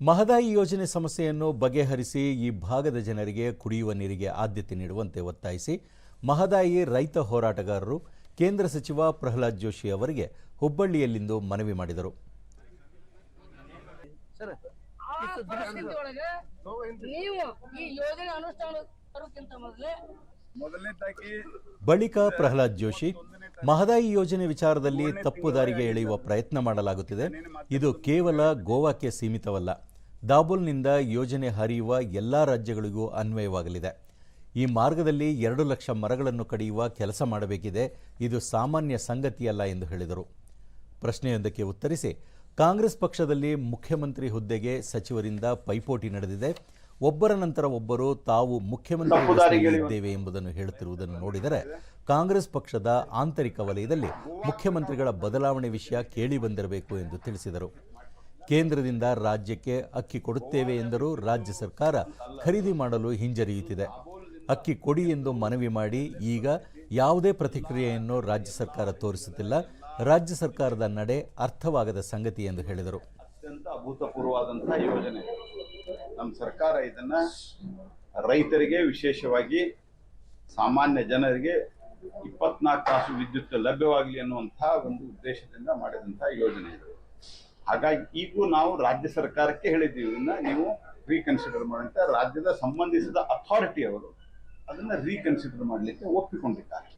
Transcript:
ಮಹದಾಯಿ ಯೋಜನೆ ಸಮಸ್ಯೆಯನ್ನು ಬಗೆಹರಿಸಿ ಈ ಭಾಗದ ಜನರಿಗೆ ಕುಡಿಯುವ ನೀರಿಗೆ ಆದ್ಯತೆ ನೀಡುವಂತೆ ಒತ್ತಾಯಿಸಿ ಮಹದಾಯಿ ರೈತ ಹೋರಾಟಗಾರರು ಕೇಂದ್ರ ಸಚಿವ ಪ್ರಹ್ಲಾದ್ ಜೋಶಿ ಅವರಿಗೆ ಹುಬ್ಬಳ್ಳಿಯಲ್ಲಿಂದು ಮನವಿ ಮಾಡಿದರು. ನೀವು ಈ ಯೋಜನೆ ಅನುಷ್ಠಾನ ತರೋಕ್ಕಿಂತ ಮೊದಲೇ ಮೊದಲನೇದಾಗಿ ಬಳಿಕ ಪ್ರಹ್ಲಾದ್ ಜೋಶಿ, ಮಹದಾಯಿ ಯೋಜನೆ ವಿಚಾರದಲ್ಲಿ ತಪ್ಪು ದಾರಿಗೆ ಎಳೆಯುವ ಪ್ರಯತ್ನ ಮಾಡಲಾಗುತ್ತಿದೆ. ಇದು ಕೇವಲ ಗೋವಾಕ್ಕೆ ಸೀಮಿತವಲ್ಲ, ದಾಬೋಲ್ನಿಂದ ಯೋಜನೆ ಹರಿಯುವ ಎಲ್ಲ ರಾಜ್ಯಗಳಿಗೂ ಅನ್ವಯವಾಗಲಿದೆ. ಈ ಮಾರ್ಗದಲ್ಲಿ ಎರಡು ಲಕ್ಷ ಮರಗಳನ್ನು ಕಡಿಯುವ ಕೆಲಸ ಮಾಡಬೇಕಿದೆ. ಇದು ಸಾಮಾನ್ಯ ಸಂಗತಿಯಲ್ಲ ಎಂದು ಹೇಳಿದರು. ಪ್ರಶ್ನೆಯೊಂದಕ್ಕೆ ಉತ್ತರಿಸಿ, ಕಾಂಗ್ರೆಸ್ ಪಕ್ಷದಲ್ಲಿ ಮುಖ್ಯಮಂತ್ರಿ ಹುದ್ದೆಗೆ ಸಚಿವರಿಂದ ಪೈಪೋಟಿ ನಡೆದಿದೆ. ಒಬ್ಬರ ನಂತರ ಒಬ್ಬರು ತಾವು ಮುಖ್ಯಮಂತ್ರಿಗಳಿದ್ದೇವೆ ಎಂಬುದನ್ನು ಹೇಳುತ್ತಿರುವುದನ್ನು ನೋಡಿದರೆ ಕಾಂಗ್ರೆಸ್ ಪಕ್ಷದ ಆಂತರಿಕ ವಲಯದಲ್ಲಿ ಮುಖ್ಯಮಂತ್ರಿಗಳ ಬದಲಾವಣೆ ವಿಷಯ ಕೇಳಿ ಬಂದಿರಬೇಕು ಎಂದು ತಿಳಿಸಿದರು. ಕೇಂದ್ರದಿಂದ ರಾಜ್ಯಕ್ಕೆ ಅಕ್ಕಿ ಕೊಡುತ್ತೇವೆ ಎಂದರೂ ರಾಜ್ಯ ಸರ್ಕಾರ ಖರೀದಿ ಮಾಡಲು ಹಿಂಜರಿಯುತ್ತಿದೆ. ಅಕ್ಕಿ ಕೊಡಿ ಎಂದು ಮನವಿ ಮಾಡಿ ಈಗ ಯಾವುದೇ ಪ್ರತಿಕ್ರಿಯೆಯನ್ನು ರಾಜ್ಯ ಸರ್ಕಾರ ತೋರಿಸುತ್ತಿಲ್ಲ. ರಾಜ್ಯ ಸರ್ಕಾರದ ನಡೆ ಅರ್ಥವಾಗದ ಸಂಗತಿ ಎಂದು ಹೇಳಿದರು. ಅತ್ಯಂತ ಅಭೂತಪೂರ್ವವಾದಂತಹ ಯೋಜನೆ. ನಮ್ಮ ಸರ್ಕಾರ ಇದನ್ನ ರೈತರಿಗೆ ವಿಶೇಷವಾಗಿ ಸಾಮಾನ್ಯ ಜನರಿಗೆ ಇಪ್ಪತ್ನಾಲ್ಕು ತಾಸು ವಿದ್ಯುತ್ ಲಭ್ಯವಾಗಲಿ ಅನ್ನುವಂತಹ ಒಂದು ಉದ್ದೇಶದಿಂದ ಮಾಡಿದಂತಹ ಯೋಜನೆ ಇದು. ಹಾಗಾಗಿ ಈಗೂ ನಾವು ರಾಜ್ಯ ಸರ್ಕಾರಕ್ಕೆ ಹೇಳಿದ್ದೀವಿ. ಇದನ್ನ ನೀವು ರೀಕನ್ಸಿಡರ್ ಮಾಡಂತ ರಾಜ್ಯದ ಸಂಬಂಧಿಸಿದ ಅಥಾರಿಟಿ ಅವರು ಅದನ್ನ ರೀಕನ್ಸಿಡರ್ ಮಾಡಲಿಕ್ಕೆ ಒಪ್ಪಿಕೊಂಡಿದ್ದಾರೆ.